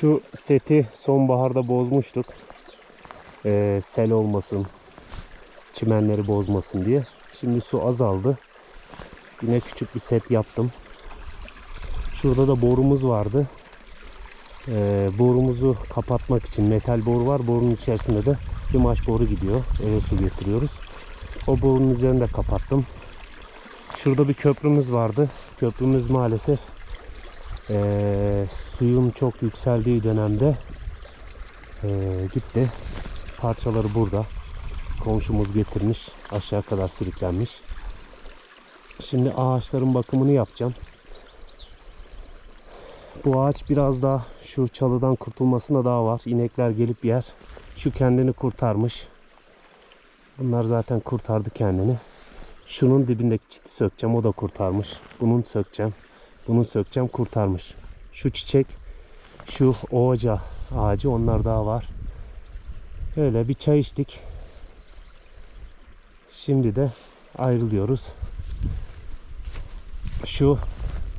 Şu seti sonbaharda bozmuştuk. Ee, sel olmasın, çimenleri bozmasın diye. Şimdi su azaldı. Yine küçük bir set yaptım. Şurada da borumuz vardı. Ee, borumuzu kapatmak için metal boru var. Borunun içerisinde de bir maş boru gidiyor. Eve su getiriyoruz. O borunun üzerinde kapattım. Şurada bir köprümüz vardı. Köprümüz maalesef eee, suyun çok yükseldiği dönemde eee, gitti. Parçaları burada. Komşumuz getirmiş. Aşağı kadar sürüklenmiş. Şimdi ağaçların bakımını yapacağım. Bu ağaç biraz daha şu çalıdan kurtulmasına daha var. İnekler gelip yer. Şu kendini kurtarmış. Bunlar zaten kurtardı kendini. Şunun dibindeki çiti sökeceğim. O da kurtarmış. Bunun sökeceğim. Bunu sökeceğim. Kurtarmış. Şu çiçek, şu oğaca ağacı onlar daha var. Öyle bir çay içtik. Şimdi de ayrılıyoruz. Şu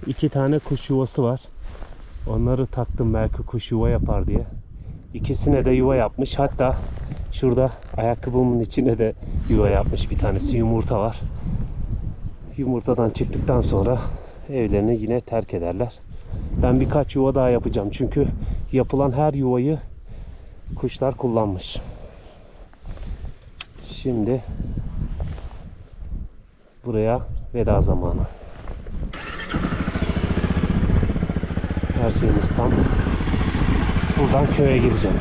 iki tane kuş yuvası var. Onları taktım belki kuş yuva yapar diye. İkisine de yuva yapmış. Hatta şurada ayakkabımın içine de yuva yapmış bir tanesi. Yumurta var. Yumurtadan çıktıktan sonra evlerini yine terk ederler. Ben birkaç yuva daha yapacağım. Çünkü yapılan her yuvayı kuşlar kullanmış. Şimdi buraya veda zamanı. Her şeyimiz tam. Buradan köye gideceğim.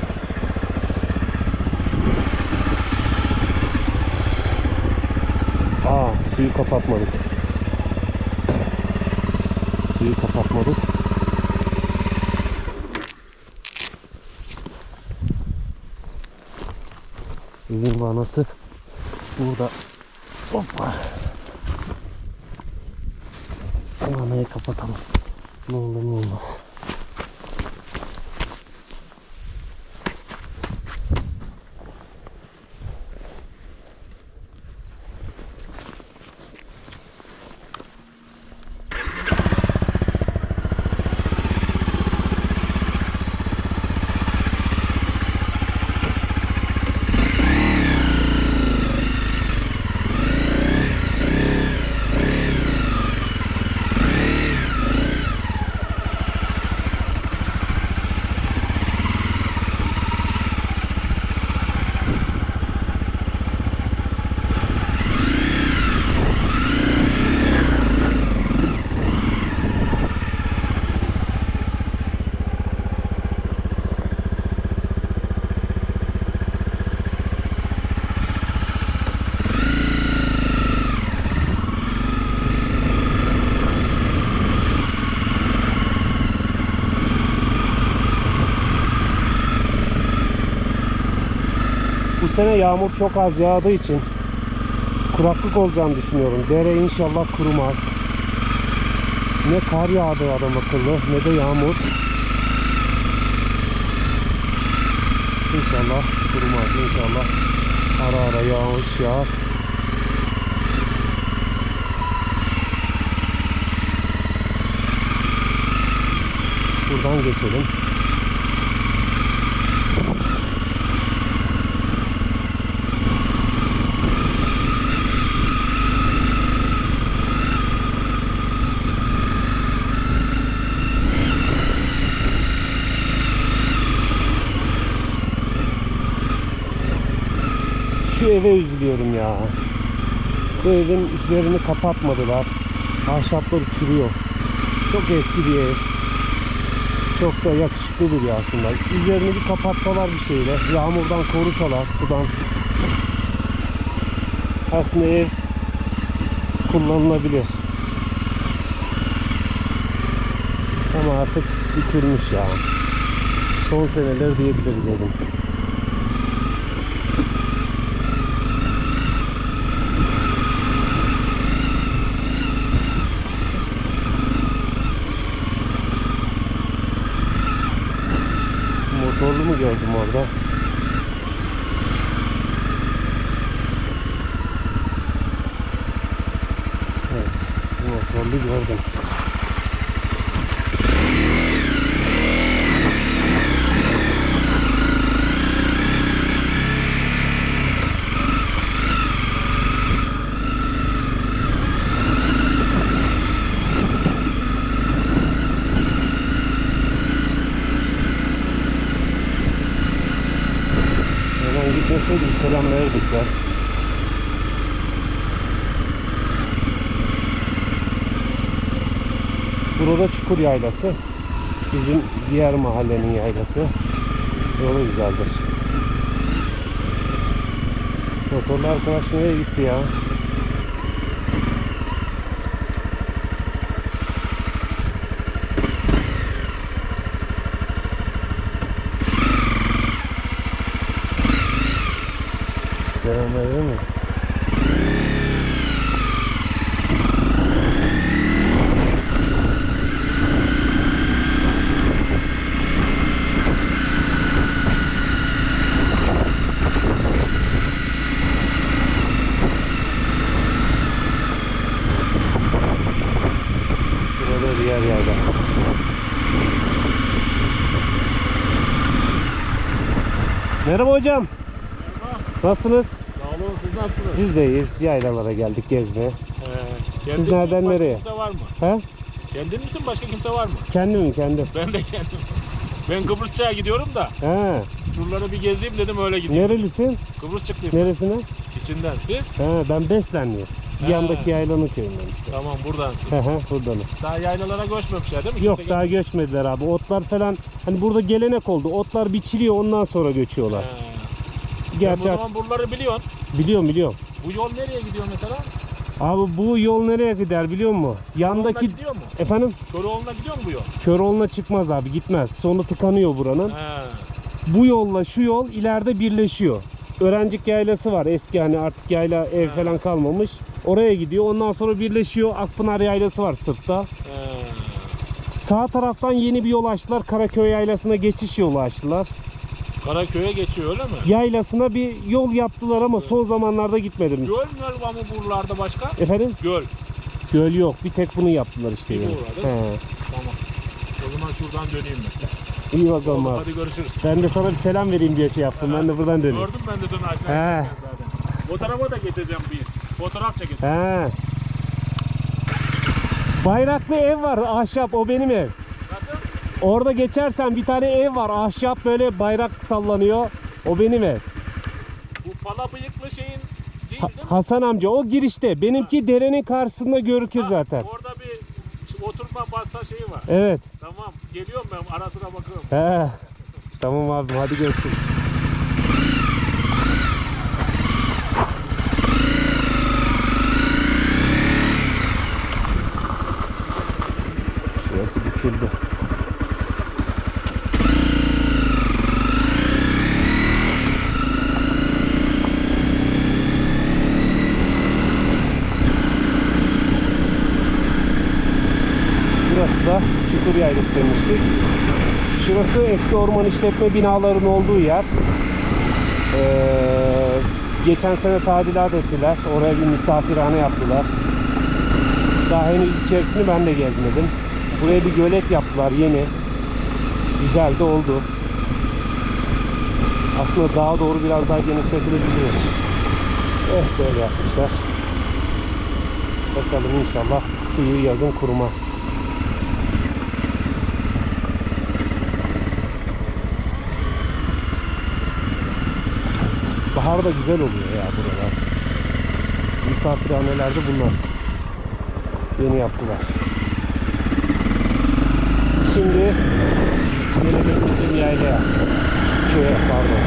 Aa suyu kapatmadık. Suyu kapatmadık. Evin vanası burada. Hoppa. Vanayı kapatalım. Ne olur ne olmaz. Sene yağmur çok az yağdığı için kuraklık olacağını düşünüyorum. Dere inşallah kurumaz. Ne kar yağdı adam akıllı ne de yağmur. İnşallah kurumaz inşallah. Ara ara yağış yağar. Buradan geçelim. Şu eve üzülüyorum ya. Bu evin üzerini kapatmadılar. Ahşapları çürüyor. Çok eski bir ev. Çok da yakışıklı duruyor aslında. Üzerini bir kapatsalar bir şeyle. Yağmurdan korusalar, sudan. Aslında ev kullanılabilir. Ama artık bitirmiş ya. Son seneler diyebiliriz evin. Motorlu mu gördüm orada? Evet, motorlu gördüm. olsaydı bir selam verirdik ya. Burada Çukur Yaylası. Bizim diğer mahallenin yaylası. Yolu güzeldir. Motorlu arkadaş nereye gitti ya? Selam verir mi? Burada diğer yerde. Merhaba hocam. Nasılsınız? Sağ olun siz nasılsınız? Biz de iyiyiz. Yaylalara geldik gezmeye. Ee, Siz nereden başka nereye? kimse var mı? He? Kendin misin başka kimse var mı? Kendim kendim. Ben de kendim. Ben Kıbrısçı'ya gidiyorum da He. şuraları bir gezeyim dedim öyle gideyim. Nerelisin? Kıbrısçıklıyım Neresine? içinden. Siz? He, ben Beslenliyim. He. Yandaki yaylanın köyünden işte. Tamam buradansın. He he buradanım. Daha yaylalara göçmemişler değil mi? Yok Kimse daha gelmedi. göçmediler abi. Otlar falan hani burada gelenek oldu. Otlar biçiliyor ondan sonra göçüyorlar. Ee, sen Gerçi o zaman buraları biliyorsun. biliyorum biliyorum. Bu yol nereye gidiyor mesela? Abi bu yol nereye gider biliyor musun? Yandaki... Yandaki gidiyor mu? efendim Köroğlu'na gidiyor mu bu yol? Köroğlu'na çıkmaz abi gitmez. Sonu tıkanıyor buranın. He. Bu yolla şu yol ileride birleşiyor. Öğrencik yaylası var. Eski hani artık yayla ev Ha. falan kalmamış. Oraya gidiyor. Ondan sonra birleşiyor. Akpınar yaylası var sırtta. He. Sağ taraftan yeni bir yol açtılar. Karaköy yaylasına geçiş yolu açtılar. Karaköy'e geçiyor öyle mi? Yaylasına bir yol yaptılar ama son zamanlarda gitmedim. Göl mü var mı buralarda başka? Efendim? Göl. Göl yok. Bir tek bunu yaptılar işte. Bir yani. değil He. Tamam. O zaman şuradan döneyim ben. İyi bakalım abi. hadi görüşürüz. Ben de sana bir selam vereyim diye şey yaptım. Ben de buradan döneyim. Gördüm ben de seni aşağı He. giderken zaten. O tarafa da geçeceğim bir. Fotoğraf çekeceğim. He. Bayraklı ev var ahşap o benim ev. Nasıl? Orada geçersen bir tane ev var ahşap böyle bayrak sallanıyor. O benim ev. Bu pala bıyıklı şeyin değil Ha- değil mi? Hasan amca o girişte. Benimki derenin karşısında görükür Ha, zaten. Orada oturma bassa şeyi var. Evet. Tamam. Geliyorum ben ara sıra bakıyorum. He. Tamam abi hadi görüşürüz. Çukur Yaylası demiştik. Şurası eski orman işletme binalarının olduğu yer. Ee, geçen sene tadilat ettiler. Oraya bir misafirhane yaptılar. Daha henüz içerisini ben de gezmedim. Buraya bir gölet yaptılar yeni. Güzel de oldu. Aslında daha doğru biraz daha genişletilebilir. Eh böyle yapmışlar. Bakalım inşallah suyu yazın kurumaz. Bahar da güzel oluyor ya buralar. Misafirhanelerde bunlar. Yeni yaptılar. Şimdi gelelim bizim yaylaya. Köye pardon.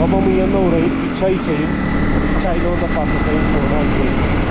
Babamın yanına uğrayıp bir çay içeyim. Bir çay da orada patlatayım sonra gidelim.